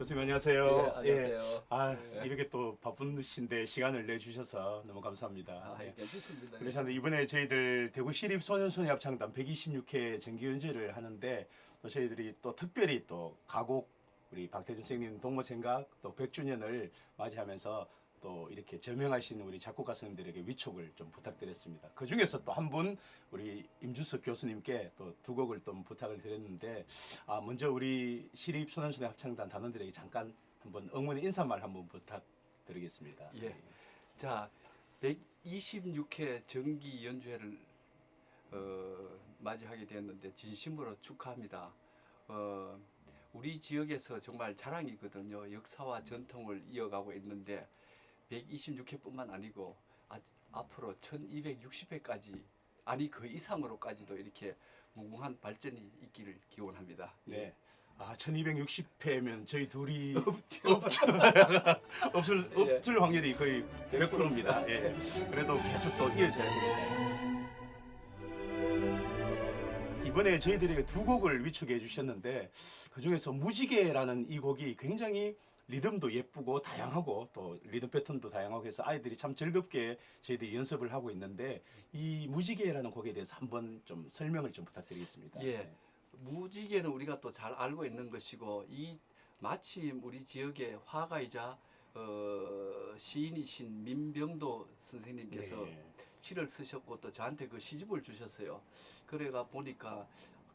교수님 안녕하세요. 예, 안녕하세요. 아 예. 이렇게 또 바쁜 신데 시간을 내 주셔서 너무 감사합니다. 아, 예. 괜찮습니다. 그러셨는데 이번에 저희들 대구 시립 소년소녀 합창단 126회 정기 연주를 하는데 또 저희들이 또 특별히 또 가곡 우리 박태준 선생님 동무생각 또 100주년을 맞이하면서 또 이렇게 저명하신 우리 작곡가 선생님들에게 위촉을 좀 부탁드렸습니다. 그 중에서 또 한 분 우리 임주석 교수님께 또 두 곡을 좀 부탁을 드렸는데 아 먼저 우리 시립 소년소녀 합창단 단원들에게 잠깐 한번 응원의 인사말 한번 부탁드리겠습니다. 예. 자, 126회 정기 연주회를 어, 맞이하게 되었는데 진심으로 축하합니다. 어, 우리 지역에서 정말 자랑이거든요. 역사와 전통을 이어가고 있는데 126회뿐만 아니고 아, 앞으로 1260회까지 아니 그 이상으로까지도 이렇게 무궁한 발전이 있기를 기원합니다. 네. 아, 1260회면 저희 둘이 없죠. 없죠. 없을, 예. 없을 확률이 거의 100%입니다. 예. 그래도 계속 또 이어져야 됩니다. 이번에 저희들에게 두 곡을 위축해 주셨는데 그 중에서 무지개라는 이 곡이 굉장히 리듬도 예쁘고 다양하고 또 리듬 패턴도 다양하고 해서 아이들이 참 즐겁게 저희들이 연습을 하고 있는데 이 무지개라는 곡에 대해서 한번 좀 설명을 좀 부탁드리겠습니다. 예. 무지개는 우리가 또 잘 알고 있는 것이고 이 마침 우리 지역의 화가이자 어, 시인이신 민병도 선생님께서 네. 시를 쓰셨고 또 저한테 그 시집을 주셨어요. 그래가 보니까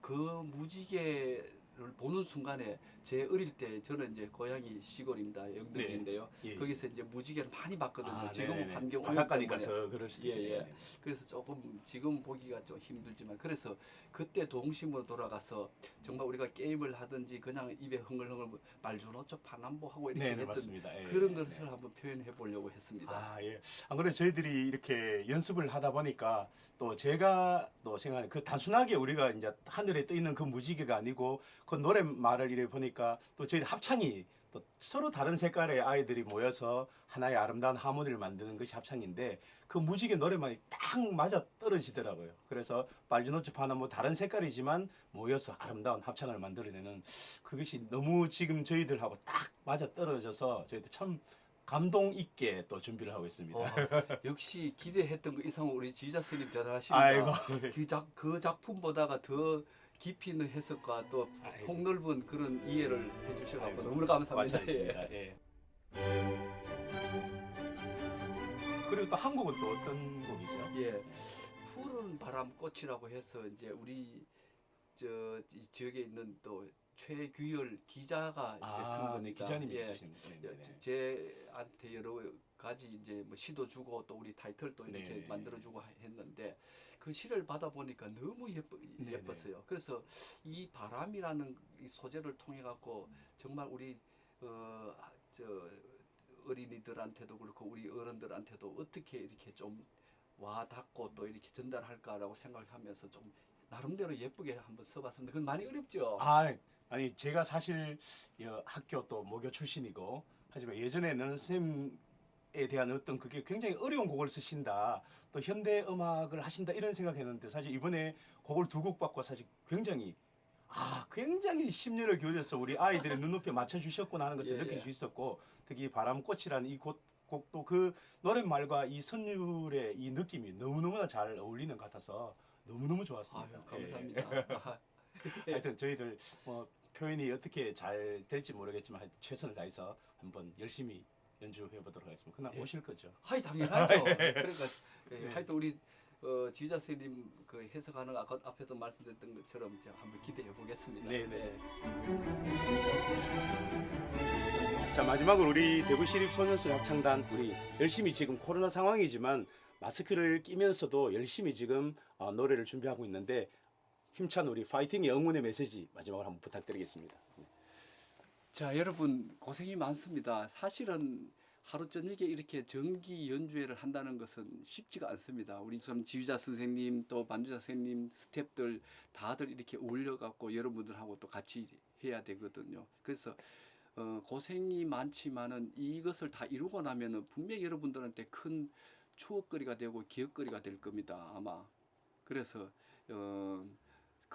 그 무지개 를 보는 순간에 제 어릴 때 저는 이제 고향이 시골입니다. 영등인데요. 네. 예. 거기서 이제 무지개를 많이 봤거든요. 아, 지금은. 환경 오염 바닷가니까 때문에 더 그럴 수도 예, 있겠네요. 예. 그래서 조금 지금 보기가 좀 힘들지만 그래서 그때 동심으로 돌아가서 정말 우리가 게임을 하든지 그냥 입에 흥얼흥얼 말주노초 파남보 하고 이렇게 네, 네, 했던 맞습니다. 예, 그런 예, 것을 네. 한번 표현해 보려고 했습니다. 아, 예. 안 그래 저희들이 이렇게 연습을 하다 보니까 또 제가 또 생각하는 그 단순하게 우리가 이제 하늘에 떠 있는 그 무지개가 아니고 그 노래말을 이래 보니까 또 저희 합창이 또 서로 다른 색깔의 아이들이 모여서 하나의 아름다운 하모니를 만드는 것이 합창인데 그 무지개 노래만이 딱 맞아 떨어지더라고요. 그래서 빨주노츠 파나 뭐 다른 색깔이지만 모여서 아름다운 합창을 만들어내는 그것이 너무 지금 저희들하고 딱 맞아 떨어져서 저희들 참 감동 있게 또 준비를 하고 있습니다. 어, 역시 기대했던 것 이상 우리 지휘자 선생님 대단하십니다. 아이고. 그, 작, 그 작품보다가 더 깊이 있는 해석과 또 아이고. 폭넓은 그런 이해를 해주셔서 아이고, 너무 감사합니다. 마찬가지입니다. 예. 그리고 또 한국은 또 어떤 곡이죠? 예, 푸른 바람 꽃이라고 해서 이제 우리 저 이 지역에 있는 또 최규열 기자가 이제 쓴 아, 겁니다. 네, 기자님이 예. 쓰신 네, 네, 네. 제한테 여러 가지 이제 뭐 시도 주고 또 우리 타이틀도 이렇게 네. 만들어주고 했는데 그 시를 받아 보니까 너무 예뻐 네, 예뻤어요. 그래서 이 바람이라는 이 소재를 통해 갖고 정말 우리 어 저 어린이들한테도 그렇고 우리 어른들한테도 어떻게 이렇게 좀 와닿고 또 이렇게 전달할까라고 생각을 하면서 좀 나름대로 예쁘게 한번 써봤습니다. 그건 많이 어렵죠. 아, 아니 제가 사실 여 학교 또 모교 출신이고 하지만 예전에는 선생님에 대한 어떤 그게 굉장히 어려운 곡을 쓰신다. 또 현대 음악을 하신다 이런 생각했는데 사실 이번에 곡을 두 곡 받고 사실 굉장히 아, 굉장히 심려를 기울여서 우리 아이들의 눈높이에 맞춰 주셨구나 하는 것을 예, 느낄 예. 수 있었고 특히 바람꽃이라는 이 곡, 곡도 그 노랫말과 이 선율의 이 느낌이 너무너무나 잘 어울리는 것 같아서 너무너무 좋았습니다. 아유, 예. 감사합니다. 하여튼 저희들 뭐 표현이 어떻게 잘 될지 모르겠지만 최선을 다해서 한번 열심히 연주해 보도록 하겠습니다. 그날 예. 오실 거죠? 하이 당연하죠. 그러니까 예, 네. 하여튼 우리 어, 지휘자 선생님 그 해석하는 아까 앞에도 말씀드렸던 것처럼 제가 한번 기대해 보겠습니다. 네, 네. 자 마지막으로 우리 대구 시립 소년소녀 합창단 우리 열심히 지금 코로나 상황이지만 마스크를 끼면서도 열심히 지금 어, 노래를 준비하고 있는데 힘찬 우리 파이팅의 응원의 메시지 마지막으로 한번 부탁드리겠습니다. 자 여러분 고생이 많습니다. 사실은 하루 저녁에 이렇게 정기 연주회를 한다는 것은 쉽지가 않습니다. 우리 좀 지휘자 선생님 또 반주자 선생님 스탭들 다들 이렇게 어울려 갖고 여러분들하고 또 같이 해야 되거든요. 그래서 어, 고생이 많지만은 이것을 다 이루고 나면은 분명히 여러분들한테 큰 추억거리가 되고 기억거리가 될 겁니다. 아마 그래서 어,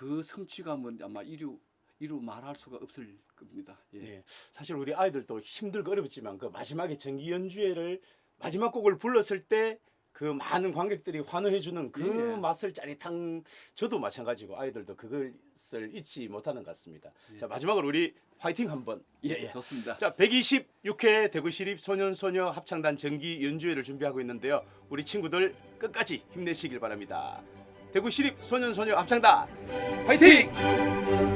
그 성취감은 아마 이루 이루 말할 수가 없을 겁니다. 예. 예. 사실 우리 아이들도 힘들고 어렵지만 그 마지막에 정기 연주회를 마지막 곡을 불렀을 때 그 많은 관객들이 환호해 주는 그 예. 맛을 짜릿한 저도 마찬가지고 아이들도 그것을 잊지 못하는 것 같습니다. 예. 자 마지막으로 우리 화이팅 한번. 예, 좋습니다. 자 126회 대구 시립 소년 소녀 합창단 정기 연주회를 준비하고 있는데요. 우리 친구들 끝까지 힘내시길 바랍니다. 대구 시립 소년소녀 합창단 화이팅!